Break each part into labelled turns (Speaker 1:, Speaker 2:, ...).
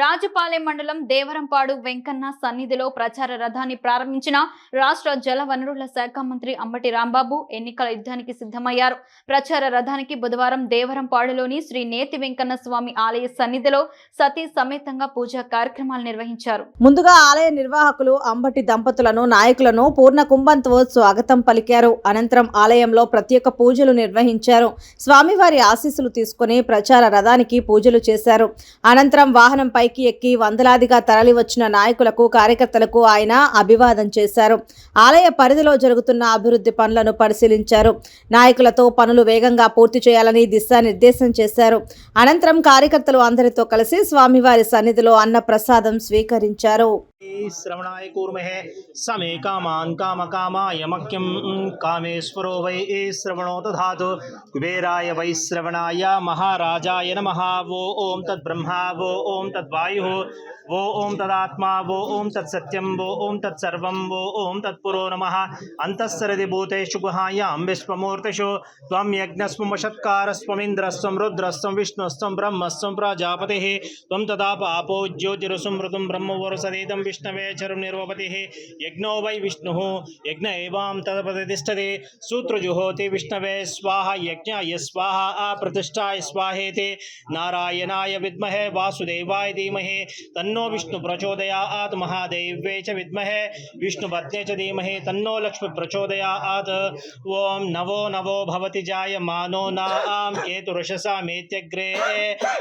Speaker 1: రాజపాలెం మండలం దేవరంపాడు వెంకన్న సన్నిధిలో ప్రచార రథాన్ని ప్రారంభించిన రాష్ట్ర జల వనరుల శాఖ మంత్రి అంబటి రాంబాబు ఎన్నికల యుద్ధానికి సిద్ధమయ్యారు. ప్రచార రథానికి బుధవారం దేవరంపాడులోని శ్రీ నేతి వెంకన్న స్వామి ఆలయ సన్నిధిలో సతీ సమేతంగా పూజా కార్యక్రమాలు నిర్వహించారు.
Speaker 2: ముందుగా ఆలయ నిర్వాహకులు అంబటి దంపతులను నాయకులను పూర్ణ కుంభంతో స్వాగతం పలికారు. అనంతరం ఆలయంలో ప్రత్యేక పూజలు నిర్వహించారు. స్వామివారి ఆశీస్సులు తీసుకుని ప్రచార రథానికి పూజలు చేశారు. అనంతరం వాహనంపై పైకి ఎక్కి వందలాదిగా తరలివచ్చిన నాయకులకు కార్యకర్తలకు ఆయన అభివాదం చేశారు. ఆలయ పరిధిలో జరుగుతున్న అభివృద్ధి పనులను పరిశీలించారు. నాయకులతో పనులు వేగంగా పూర్తి చేయాలని దిశానిర్దేశం చేశారు. అనంతరం కార్యకర్తలు అందరితో కలిసి స్వామివారి సన్నిధిలో అన్న ప్రసాదం స్వీకరించారు.
Speaker 3: श्रवणाय कूर्महे समे कामान् कामकामाय मह्यं कामेश्वरो वै ए श्रवणो दधातु। कुबेराय वै श्रवणाय महाराजाय नमः। वो ॐ तद्ब्रह्मा, वो ॐ तद्वायुः, वो ॐ तदात्मा, वो ॐ तत्सत्यं, वो ॐ तत्सर्वं, वो ॐ तत्पुरो नमः। अन्तःसरति भूतेषु गुहायां विश्वमूर्तिषु त्वं यज्ञस्वमषत्कारस्वमिन्द्रस्वं रुद्रस्वं विष्णुस्त्वं ब्रह्मस्त्वं प्रजापतिः। त्वं तदा पापो ज्योतिरसुमृतं ब्रह्मवरुसदेदं विष्णवे चरं निर्वपतिः यज्ञो वै विष्णुः। यज्ञ एवां तदपतिष्ठते सूत्रजुहोति विष्णवे, स्वाहा यज्ञाय स्वाहा अप्रतिष्ठाय स्वाहेति। नारायणाय विद्महे, वासुदेवाय धीमहि। तन्नो विष्णु प्रचोदयात् महादेव्ये च विद्महे। विष्णुपत्ने च धीमहि, तन्नो लक्ष्मी प्रचोदयात् ॐ नवो नवो भवति जायमानो नाम केतुरशसामेत्यग्रे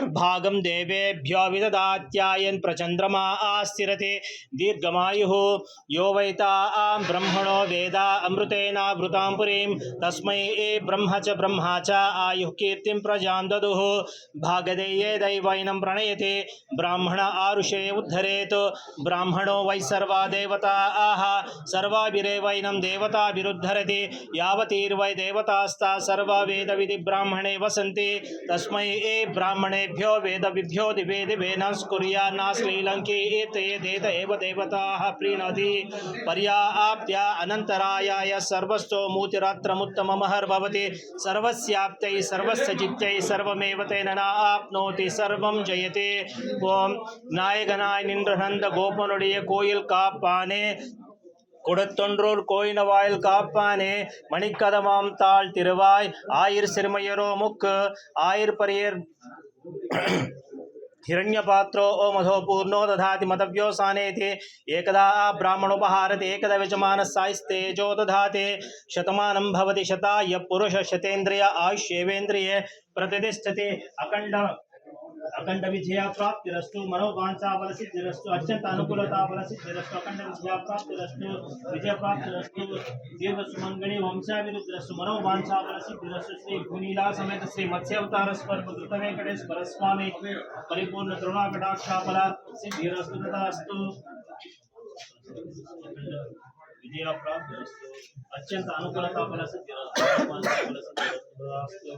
Speaker 3: भागं देवेभ्यो विददात्यायन् प्रचन्द्रमा आस्थिरति। दीर्घमायुः। यो वैतां ब्रह्मणो वेदा अमृतेनावृतां पुरीं। तस्मै ए ब्रह्म च ब्रह्मा च आयुः कीर्तिं प्रजां ददुः भागधेये दैवैनं प्रणयते। ब्राह्मण आरुषे उद्धरेत्। ब्राह्मणो वै सर्वा देवताः सर्वाभिरेवैनं देवताभिरुद्धरति यावतीर्वै देवतास्ता सर्वा वेदविधिब्राह्मणे वसन्ति। तस्मै ए ब्राह्मणेभ्यो वेदविभ्यो दिवे दिवे न स्कुर्यान्ना श्रीलङ्के एते देत एव देवताः प्रीणति पर्याप्त्या अनन्तरायाय सर्वस्तो मूतिरात्रमुत्तममहर्भवति सर्वस्याप्तै सर्वस्य चित्तै सर्वमेव तेन न आप्नोति सर्वं जयते ஓம் நாயகனாய் நின்ற நந்த கோபனுடைய கோயில் காப்பானே கொடுத்தொன்றோர் கோயினவாயில் காப்பானே மணிக்கதமாம் தாழ் திருவாய் ஆயிர் சிறுமையரோ முக்கு ஆயிர் பரியர் हिरण्यपात्रो ओ मधो पूर्णो दधाति मतव्योसानेति एकदा ब्राह्मणोपहारति, एकदा यजमानस्सायस्तेजो दधाति। शतमानं भवति शताय पुरुषशतेन्द्रिय आयुष्येवेन्द्रिये प्रतिष्ठति अखण्ड अखंड विजया प्राप्तिरस्तु मनोवांछा बल सिद्धिरस्तु अत्यंत अनुकूलता बल सिद्धिरस्तु अखंड विजया प्राप्तिरस्तु विजय प्राप्तिरस्तु देव सुमंगली वंशाभिरुद्रस्तु मनोवांछा बल सिद्धिरस्तु श्री भूनीला समेत श्री मत्स्यावतार स्वर कृत वेंकटेश्वर स्वामी परिपूर्ण द्रोणा कटाक्षा बल सिद्धिरस्तु तथास्तु विजया प्राप्तिरस्तु अत्यंत अनुकूलता बल सिद्धिरस्तु मनोवांछा बल सिद्धिरस्तु तथास्तु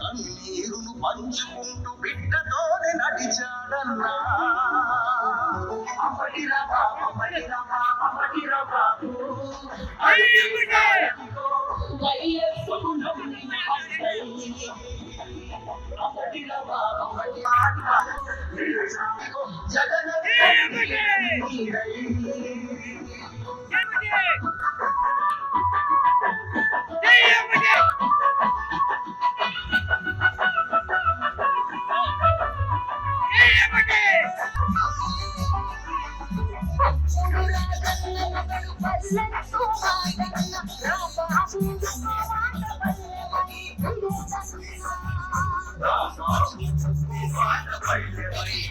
Speaker 4: కన్నీరును పంచుకుంటూ బిడ్డతోనే నడిచాడన్నా అమ్మటిరా బాబు అమ్మటిరా బాబు జగన్
Speaker 5: Everybody.